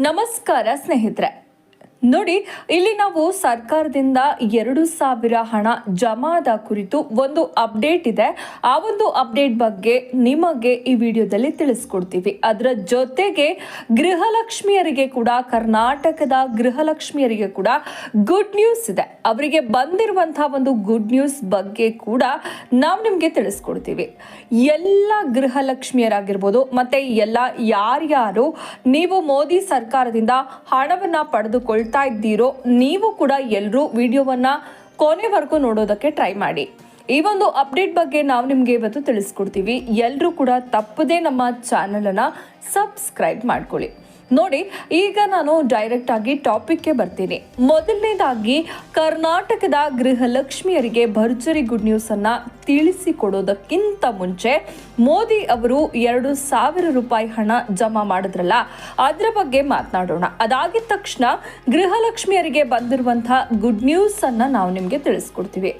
ನಮಸ್ಕಾರ ಸ್ನೇಹಿತರೆ ನೋಡಿ, ಇಲ್ಲಿ ನಾವು ಸರ್ಕಾರದಿಂದ ಎರಡು ಸಾವಿರ ಹಣ ಜಮಾದ ಕುರಿತು ಒಂದು ಅಪ್ಡೇಟ್ ಇದೆ. ಆ ಒಂದು ಅಪ್ಡೇಟ್ ಬಗ್ಗೆ ನಿಮಗೆ ಈ ವಿಡಿಯೋದಲ್ಲಿ ತಿಳಿಸ್ಕೊಡ್ತೀವಿ. ಅದರ ಜೊತೆಗೆ ಗೃಹಲಕ್ಷ್ಮಿಯರಿಗೆ ಕೂಡ, ಕರ್ನಾಟಕದ ಗೃಹಲಕ್ಷ್ಮಿಯರಿಗೆ ಕೂಡ ಗುಡ್ ನ್ಯೂಸ್ ಇದೆ. ಅವರಿಗೆ ಬಂದಿರುವಂತಹ ಒಂದು ಗುಡ್ ನ್ಯೂಸ್ ಬಗ್ಗೆ ಕೂಡ ನಾವು ನಿಮಗೆ ತಿಳಿಸ್ಕೊಡ್ತೀವಿ. ಎಲ್ಲ ಗೃಹಲಕ್ಷ್ಮಿಯರಾಗಿರ್ಬೋದು, ಮತ್ತೆ ಎಲ್ಲ ಯಾರ್ಯಾರು ನೀವು ಮೋದಿ ಸರ್ಕಾರದಿಂದ ಹಣವನ್ನು ಪಡೆದುಕೊಳ್ತಾ ಇದ್ದೀರೋ, ನೀವು ಕೂಡ ಎಲ್ಲರೂ ವಿಡಿಯೋವನ್ನ ಕೊನೆವರೆಗೂ ನೋಡೋದಕ್ಕೆ ಟ್ರೈ ಮಾಡಿ. ಈ ಒಂದು ಅಪ್ಡೇಟ್ ಬಗ್ಗೆ ನಾವು ನಿಮಗೆ ಇವತ್ತು ತಿಳಿಸ್ಕೊಡ್ತೀವಿ. ಎಲ್ಲರೂ ಕೂಡ ತಪ್ಪದೇ ನಮ್ಮ ಚಾನಲನ್ನು ಸಬ್ಸ್ಕ್ರೈಬ್ ಮಾಡ್ಕೊಳ್ಳಿ. ನೋಡಿ, ಈಗ ನಾನು ಡೈರೆಕ್ಟ್ ಆಗಿ ಟಾಪಿಕ್ಗೆ ಬರ್ತೀನಿ. ಮೊದಲನೇದಾಗಿ, ಕರ್ನಾಟಕದ ಗೃಹಲಕ್ಷ್ಮಿಯರಿಗೆ ಭರ್ಜರಿ ಗುಡ್ ನ್ಯೂಸ್ ಅನ್ನ ತಿಳಿಸಿಕೊಡೋದಕ್ಕಿಂತ ಮುಂಚೆ ಮೋದಿ ಅವರು ಎರಡು ಸಾವಿರ ರೂಪಾಯಿ ಹಣ ಜಮಾ ಮಾಡಿದ್ರಲ್ಲ, ಅದರ ಬಗ್ಗೆ ಮಾತನಾಡೋಣ. ಅದಾಗಿದ ತಕ್ಷಣ ಗೃಹಲಕ್ಷ್ಮಿಯರಿಗೆ ಬಂದಿರುವಂತಹ ಗುಡ್ ನ್ಯೂಸ್ ಅನ್ನ ನಾವು ನಿಮಗೆ ತಿಳಿಸ್ಕೊಡ್ತೀವಿ.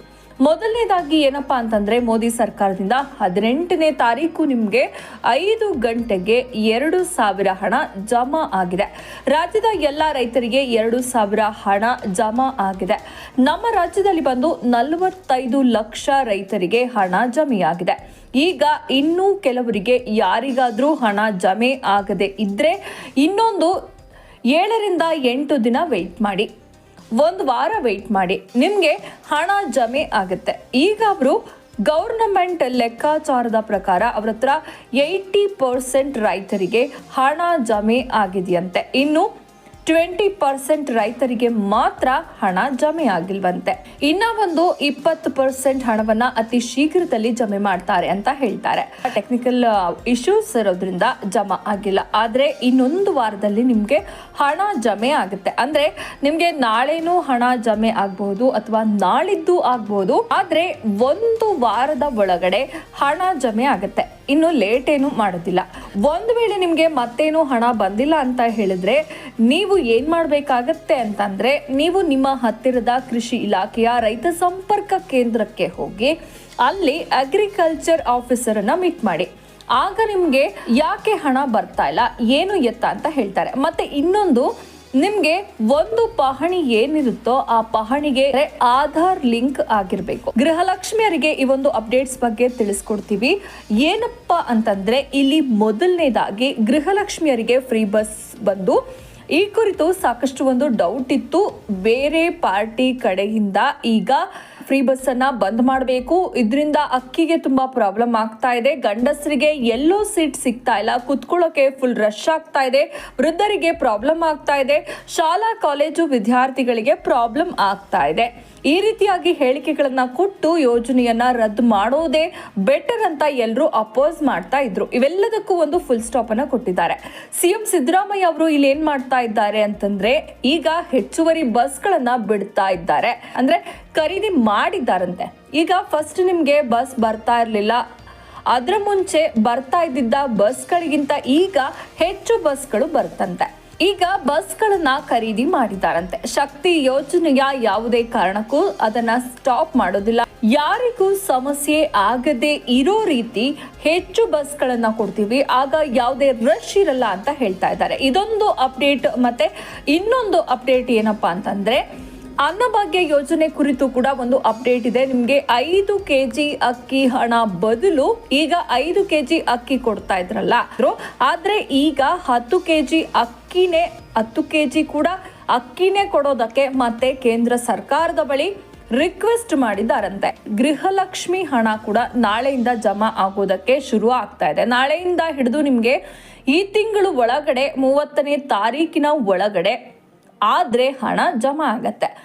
ಮೊದಲನೇದಾಗಿ ಏನಪ್ಪಾ ಅಂತಂದ್ರೆ ಮೋದಿ ಸರ್ಕಾರದಿಂದ ಹದಿನೆಂಟನೇ ತಾರೀಕು ನಿಮಗೆ ಐದು ಗಂಟೆಗೆ ಎರಡು ಸಾವಿರ ಹಣ ಜಮಾ ಆಗಿದೆ. ರಾಜ್ಯದ ಎಲ್ಲ ರೈತರಿಗೆ ಎರಡು ಸಾವಿರ ಹಣ ಜಮಾ ಆಗಿದೆ. ನಮ್ಮ ರಾಜ್ಯದಲ್ಲಿ ಬಂದು ನಲವತ್ತೈದು ಲಕ್ಷ ರೈತರಿಗೆ ಹಣ ಜಮೆಯಾಗಿದೆ. ಈಗ ಇನ್ನೂ ಕೆಲವರಿಗೆ ಯಾರಿಗಾದರೂ ಹಣ ಜಮೆ ಆಗದೆ ಇದ್ದರೆ ಇನ್ನೊಂದು ಏಳರಿಂದ ಎಂಟು ದಿನ ವೆಯ್ಟ್ ಮಾಡಿ. ಒಂದು ವಾರ ವೆಯ್ಟ್ ಮಾಡಿ. ನಿಮಗೆ ಹಣ ಜಮೆ ಆಗುತ್ತೆ. ಈಗ ಅವರು ಗೌರ್ನಮೆಂಟ್ ಲೆಕ್ಕಾಚಾರದ ಪ್ರಕಾರ ಅವ್ರ ಹತ್ರ ಏಯ್ಟಿ ಪರ್ಸೆಂಟ್ ರೈತರಿಗೆ ಹಣ ಜಮೆ ಆಗಿದೆಯಂತೆ. ಇನ್ನು ಟ್ವೆಂಟಿ ಪರ್ಸೆಂಟ್ ರೈತರಿಗೆ ಮಾತ್ರ ಹಣ ಜಮೆ ಆಗಿಲ್ವಂತೆ ಇನ್ನ ಒಂದು ಇಪ್ಪತ್ತು ಪರ್ಸೆಂಟ್ ಹಣವನ್ನ ಅತಿ ಶೀಘ್ರದಲ್ಲಿ ಜಮೆ ಮಾಡ್ತಾರೆ ಅಂತ ಹೇಳ್ತಾರೆ. ಟೆಕ್ನಿಕಲ್ ಇಶ್ಯೂಸ್ ಇರೋದ್ರಿಂದ ಜಮಾ ಆಗಿಲ್ಲ. ಆದ್ರೆ ಇನ್ನೊಂದು ವಾರದಲ್ಲಿ ನಿಮ್ಗೆ ಹಣ ಜಮೆ ಆಗುತ್ತೆ. ಅಂದ್ರೆ ನಿಮ್ಗೆ ನಾಳೆನೂ ಹಣ ಜಮೆ ಆಗ್ಬಹುದು ಅಥವಾ ನಾಳಿದ್ದು ಆಗ್ಬಹುದು ಆದ್ರೆ ಒಂದು ವಾರದ ಒಳಗಡೆ ಹಣ ಜಮೆ ಆಗುತ್ತೆ. ಇನ್ನು ಲೇಟ್ ಏನು ಮಾಡೋದಿಲ್ಲ. ಒಂದು ವೇಳೆ ನಿಮಗೆ ಮತ್ತೇನು ಹಣ ಬಂದಿಲ್ಲ ಅಂತ ಹೇಳಿದ್ರೆ ನೀವು ಏನು ಮಾಡಬೇಕಾಗತ್ತೆ ಅಂತಂದರೆ ನೀವು ನಿಮ್ಮ ಹತ್ತಿರದ ಕೃಷಿ ಇಲಾಖೆಯ ರೈತ ಸಂಪರ್ಕ ಕೇಂದ್ರಕ್ಕೆ ಹೋಗಿ ಅಲ್ಲಿ ಅಗ್ರಿಕಲ್ಚರ್ ಆಫೀಸರನ್ನು ಮೀಟ್ ಮಾಡಿ. ಆಗ ನಿಮಗೆ ಯಾಕೆ ಹಣ ಬರ್ತಾ ಇಲ್ಲ, ಏನು ಎತ್ತ ಅಂತ ಹೇಳ್ತಾರೆ. ಮತ್ತೆ ಇನ್ನೊಂದು ನಿಮ್ಗೆ ಒಂದು ಪಹಣಿ ಏನಿರುತ್ತೋ ಆ ಪಹಣಿಗೆ ಆಧಾರ್ ಲಿಂಕ್ ಆಗಿರ್ಬೇಕು. ಗೃಹಲಕ್ಷ್ಮಿಯರಿಗೆ ಈ ಒಂದು ಅಪ್ಡೇಟ್ಸ್ ಬಗ್ಗೆ ತಿಳಿಸ್ಕೊಡ್ತೀವಿ. ಏನಪ್ಪಾ ಅಂತಂದ್ರೆ, ಇಲ್ಲಿ ಮೊದಲನೇದಾಗಿ ಗೃಹಲಕ್ಷ್ಮಿಯರಿಗೆ ಫ್ರೀ ಬಸ್ ಬಂದು, ಈ ಕುರಿತು ಸಾಕಷ್ಟು ಒಂದು ಡೌಟ್ ಇತ್ತು. ಬೇರೆ ಪಾರ್ಟಿ ಕಡೆಯಿಂದ ಈಗ ಫ್ರೀ ಬಸ್ ಅನ್ನ ಬಂದ್ ಮಾಡಬೇಕು. ಇದರಿಂದ ಅಕ್ಕಿಗೆ ತುಂಬಾ ಪ್ರಾಬ್ಲಮ್ ಆಗ್ತಾ ಇದೆ. ಗಂಡಸರಿಗೆ ಎಲ್ಲೋ ಸೀಟ್ ಸಿಗ್ತಾ ಇಲ್ಲ. ಕುತ್ಕೊಳ್ಳೋಕೆ ಫುಲ್ ರಶ್ ಆಗ್ತಾ ಇದೆ. ವೃದ್ಧರಿಗೆ ಪ್ರಾಬ್ಲಮ್ ಆಗ್ತಾ ಇದೆ. ಶಾಲಾ, ಕಾಲೇಜು ವಿದ್ಯಾರ್ಥಿಗಳಿಗೆ ಪ್ರಾಬ್ಲಮ್ ಆಗ್ತಾ ಇದೆ. ಈ ರೀತಿಯಾಗಿ ಹೇಳಿಕೆಗಳನ್ನ ಕೊಟ್ಟು ಯೋಜನೆಯನ್ನ ರದ್ದು ಮಾಡೋದೇ ಬೆಟರ್ ಅಂತ ಎಲ್ಲರೂ ಅಪೋಸ್ ಮಾಡ್ತಾ ಇದ್ರು. ಇವೆಲ್ಲದಕ್ಕೂ ಒಂದು ಫುಲ್ ಸ್ಟಾಪ್ ಅನ್ನ ಕೊಟ್ಟಿದ್ದಾರೆ. ಸಿಎಂ ಸಿದ್ದರಾಮಯ್ಯ ಅವರು ಇಲ್ಲಿ ಏನ್ ಮಾಡ್ತಾ ಇದ್ದಾರೆ ಅಂತಂದ್ರೆ ಈಗ ಹೆಚ್ಚುವರಿ ಬಸ್ಗಳನ್ನ ಬಿಡ್ತಾ ಇದ್ದಾರೆ. ಅಂದ್ರೆ ಖರೀದಿ ಮಾಡಿದ್ದಾರಂತೆ. ಈಗ ಫಸ್ಟ್ ನಿಮ್ಗೆ ಬಸ್ ಬರ್ತಾ ಇರಲಿಲ್ಲ. ಅದರ ಮುಂಚೆ ಬರ್ತಾ ಇದ್ದಿದ್ದ ಬಸ್ಗಳಿಗಿಂತ ಈಗ ಹೆಚ್ಚು ಬಸ್ಗಳು ಬರ್ತಂತೆ. ಈಗ ಬಸ್ಗಳನ್ನ ಖರೀದಿ ಮಾಡಿದಾರಂತೆ ಶಕ್ತಿ ಯೋಜನೆಯ ಯಾವುದೇ ಕಾರಣಕ್ಕೂ ಅದನ್ನ ಸ್ಟಾಪ್ ಮಾಡೋದಿಲ್ಲ. ಯಾರಿಗೂ ಸಮಸ್ಯೆ ಆಗದೆ ಇರೋ ರೀತಿ ಹೆಚ್ಚು ಬಸ್ಗಳನ್ನ ಕೊಡ್ತೀವಿ. ಆಗ ಯಾವುದೇ ರಶ್ ಇರಲ್ಲ ಅಂತ ಹೇಳ್ತಾ ಇದ್ದಾರೆ. ಇದೊಂದು ಅಪ್ಡೇಟ್ ಮತ್ತೆ ಇನ್ನೊಂದು ಅಪ್ಡೇಟ್ ಏನಪ್ಪಾ ಅಂತಂದ್ರೆ ಅನ್ನಭಾಗ್ಯ ಯೋಜನೆ ಕುರಿತು ಕೂಡ ಒಂದು ಅಪ್ಡೇಟ್ ಇದೆ. ನಿಮಗೆ ಐದು ಕೆಜಿ ಅಕ್ಕಿ ಹಣ ಬದಲು ಈಗ ಐದು ಕೆಜಿ ಅಕ್ಕಿ ಕೊಡ್ತಾ ಇದ್ರಲ್ಲ. ಆದ್ರೆ ಈಗ ಹತ್ತು ಕೆಜಿ ಅಕ್ಕಿನೇ, ಹತ್ತು ಕೆಜಿ ಕೂಡ ಅಕ್ಕಿನೇ ಕೊಡೋದಕ್ಕೆ ಮತ್ತೆ ಕೇಂದ್ರ ಸರ್ಕಾರದ ಬಳಿ ರಿಕ್ವೆಸ್ಟ್ ಮಾಡಿದ್ದಾರಂತೆ. ಗೃಹಲಕ್ಷ್ಮಿ ಹಣ ಕೂಡ ನಾಳೆಯಿಂದ ಜಮಾ ಆಗೋದಕ್ಕೆ ಶುರು ಆಗ್ತಾ ಇದೆ. ನಾಳೆಯಿಂದ ಹಿಡಿದು ನಿಮಗೆ ಈ ತಿಂಗಳು ಒಳಗಡೆ, ಮೂವತ್ತನೇ ತಾರೀಕಿನ ಒಳಗಡೆ ಆದರೆ ಹಣ ಜಮಾ ಆಗತ್ತೆ.